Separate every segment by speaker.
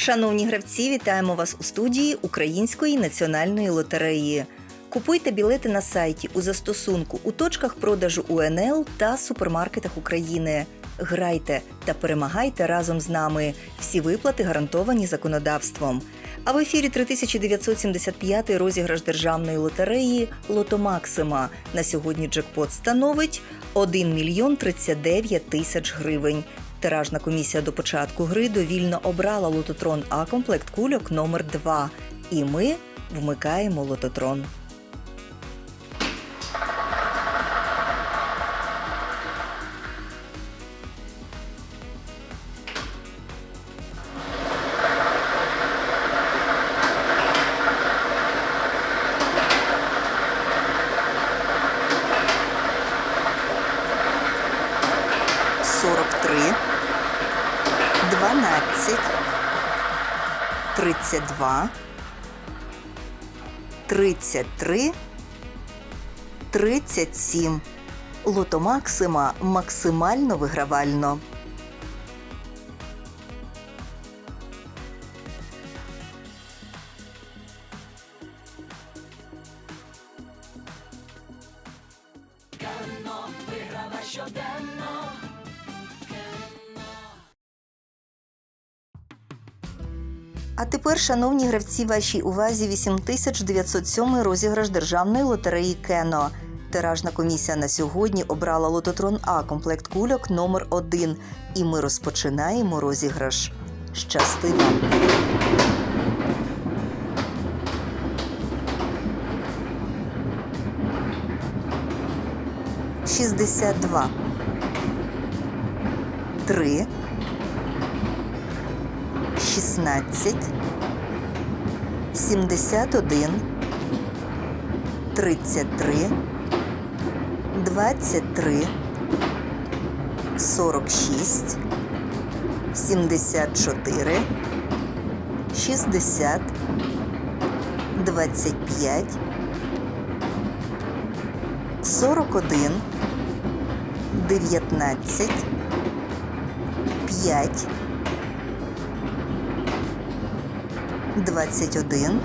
Speaker 1: Шановні гравці, вітаємо вас у студії Української національної лотереї. Купуйте білети на сайті у застосунку у точках продажу УНЛ та супермаркетах України. Грайте та перемагайте разом з нами. Всі виплати гарантовані законодавством. А в ефірі 3975 розіграш державної лотереї Лото Максима. На сьогодні джекпот становить 1 мільйон 39 тисяч гривень. Тиражна комісія до початку гри довільно обрала лототрон А комплект кульок номер 2 І ми вмикаємо лототрон. Сорок три, дванадцять, тридцять два, тридцять три, тридцять сім. Лото Максима максимально вигравально. А тепер, шановні гравці, вашій увазі 8907 розіграш державної лотереї Кено. Тиражна комісія на сьогодні обрала лототрон А комплект кульок номер 1 І ми розпочинаємо розіграш. Щасти вам! Шістдесят два. Три. 16, 71, 33, 23, 46, 74, 60, 25, 41, 19, 5, 21,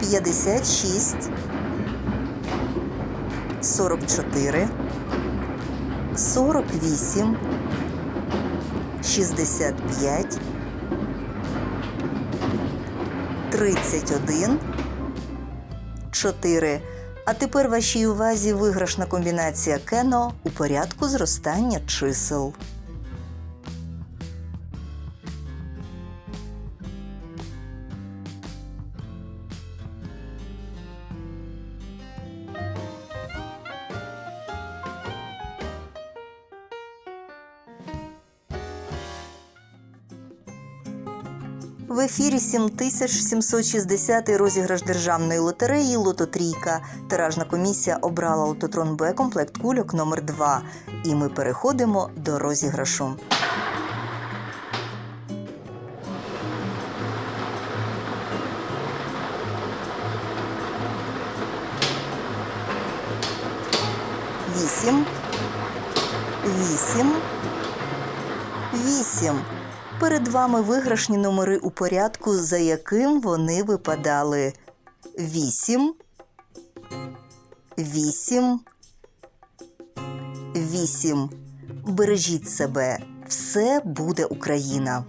Speaker 1: 56, 44, 48, 65, 31, 4. А тепер вашій увазі виграшна комбінація кено у порядку зростання чисел. В ефірі 7760 розіграш державної лотереї Лототрійка. Тиражна комісія обрала лототрон Б комплект кульок номер 2 І ми переходимо до розіграшу. Вісім. Вісім. Вісім. Перед вами виграшні номери у порядку, за яким вони випадали. Вісім. Вісім. Вісім. Бережіть себе. Все буде Україна.